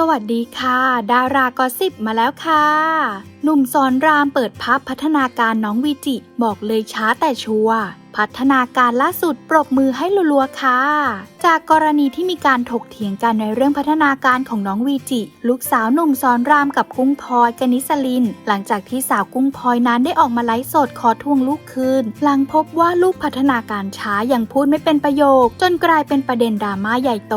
สวัสดีค่ะ ดารากอสิบมาแล้วค่ะ หนุ่มสอนรามเปิดภาพพัฒนาการน้องวีจิ บอกเลยช้าแต่ชัวร์พัฒนาการล่าสุดปรบมือให้รัวๆค่ะ จากกรณีที่มีการถกเถียงกันในเรื่องพัฒนาการของน้องวีจิ ลูกสาวหนุ่มสอนรามกับกุ้งพลอยกนิสลิน หลังจากที่สาวกุ้งพลอยนั้นได้ออกมาไลฟ์สดขอทวงลูกคืน หลังพบว่าลูกพัฒนาการช้ายังพูดไม่เป็นประโยค จนกลายเป็นประเด็นดราม่าใหญ่โต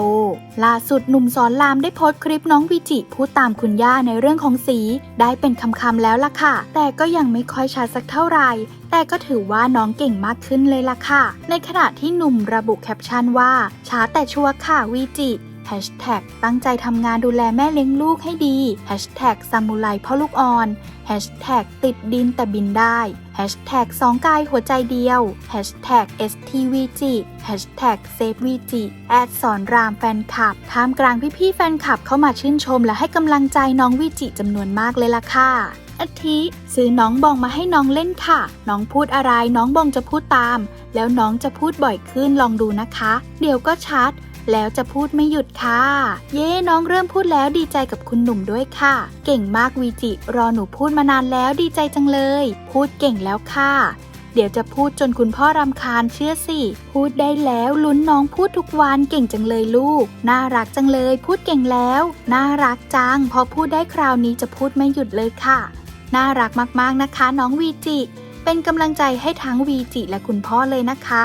ล่าสุดหนุ่มสอนรามได้โพสต์คลิปน้องวีจิพูดตามคุณย่าในเรื่องของสี ได้เป็นคำๆแล้วล่ะค่ะ แต่ก็ยังไม่ค่อยชัดสักเท่าไหร่แต่ก็ถือว่าน้องเก่งมากขึ้นเลยล่ะค่ะ ในขณะที่หนุ่มระบุแคปชั่นว่า ช้าแต่ชัวร์ค่ะวีจิตั้งใจทำงานดูแลแม่เลี้ยงลูกให้ดีซามูไรพ่อลูกอ่อนติดดินแต่บินได้สองกายหัวใจเดียว Hashtag STVG Hashtag SaveVG แอดสอนรามแฟนคลับท่ามกลางพี่ๆแฟนคลับเข้ามาชื่นชมและให้กำลังใจน้องวิจิจำนวนมากเลยล่ะค่ะ อาทิซื้อน้องบองมาให้น้องเล่นค่ะ น้องพูดอะไรน้องบองจะพูดตาม แล้วน้องจะพูดบ่อยขึ้นลองดูนะคะ เดี๋ยวก็ชัด แล้วจะพูดไม่หยุดค่ะ เย้น้องเริ่มพูดแล้วดีใจกับคุณหนุ่มด้วยค่ะ เก่งมากวีจิ รอหนูพูดมานานแล้วดีใจจังเลย พูดเก่งแล้วค่ะเดี๋ยวจะพูดจนคุณพ่อรำคาญเชื่อสิ พูดได้แล้วลุ้นน้องพูดทุกวันเก่งจังเลยลูก น่ารักจังเลย พูดเก่งแล้ว น่ารักจัง พอพูดได้คราวนี้จะพูดไม่หยุดเลยค่ะ น่ารักมากๆนะคะ น้องวีจิ เป็นกำลังใจให้ทั้งวีจิและคุณพ่อเลยนะคะ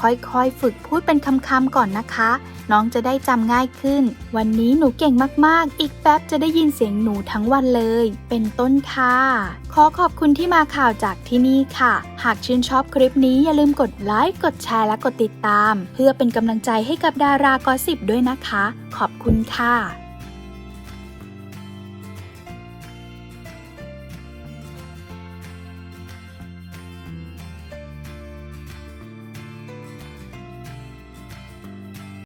ค่อยๆฝึกพูดเป็นคำๆก่อนนะคะ น้องจะได้จำง่ายขึ้น วันนี้หนูเก่งมากๆ อีกแป๊บจะได้ยินเสียงหนูทั้งวันเลย เป็นต้นค่ะ ขอขอบคุณที่มาข่าวจากที่นี่ค่ะ หากชื่นชอบคลิปนี้อย่าลืมกดไลค์กดแชร์และกดติดตาม เพื่อเป็นกำลังใจให้กับดารากอสิบด้วยนะคะ ขอบคุณค่ะ